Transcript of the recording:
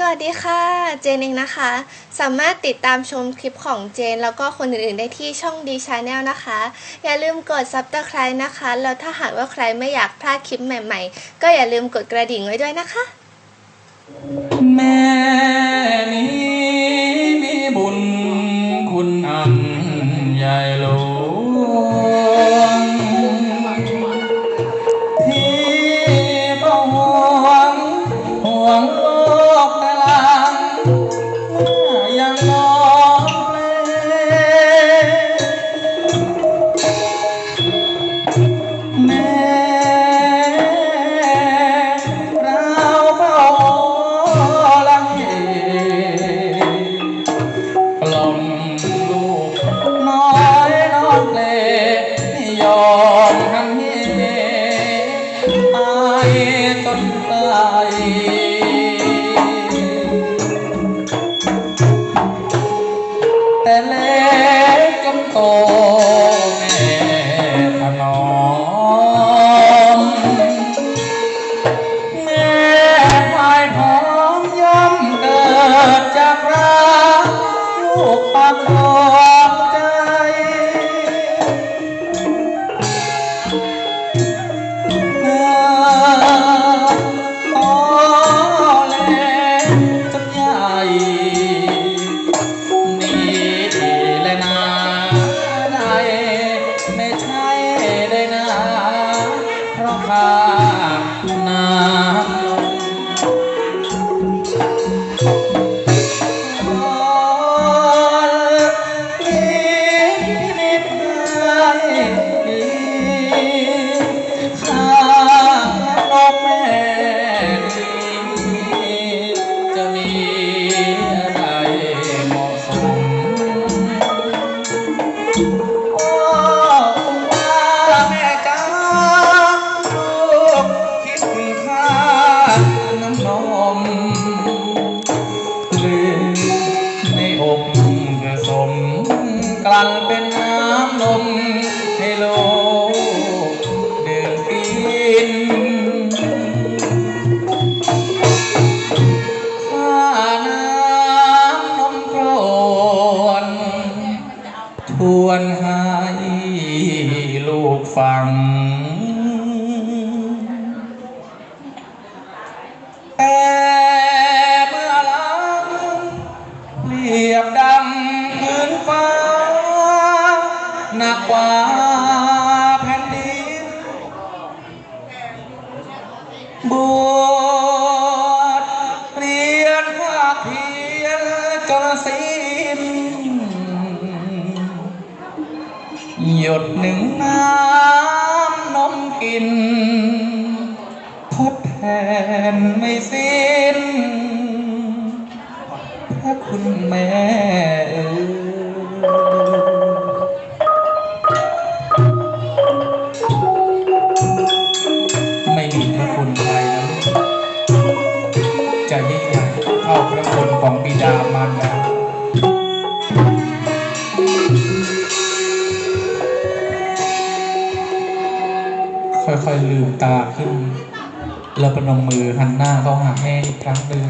สวัสดีค่ะ เจนเองนะคะ สามารถติดตามชมคลิปของเจน แล้วก็คนอื่นๆได้ที่ช่องดีชาแนลนะคะ อย่าลืมกดซับสไคร b e นะคะ แล้วถ้าหากว่าใครไม่อยากพลาดคลิปใหม่ๆ ก็อย่าลืมกดกระดิ่งไว้ด้วยนะคะ แม่นี้มีบุญคุณอันใหญ่หลว ตายจนตายแต่เล็กจนโตแม่ถนอมแม่ควายหอมย่อมเกิดจากรักลูกปากดว ข้ นมให้ลูกดื่มกินข้าน้ำนมโครนทวนให้ลูกฟัง แต่ กว่าแผ่นดินบวชเรียนภาคเพียรจนสิ้นหยดหนึ่งน้ำนมกิน ทดแทนไม่สิ้นพระคุณแม่ามันค่อยๆลืมตาขึ้น แล้วประนมมือหันหน้าเข้าหาแม่อีกครั้งหนึ่ง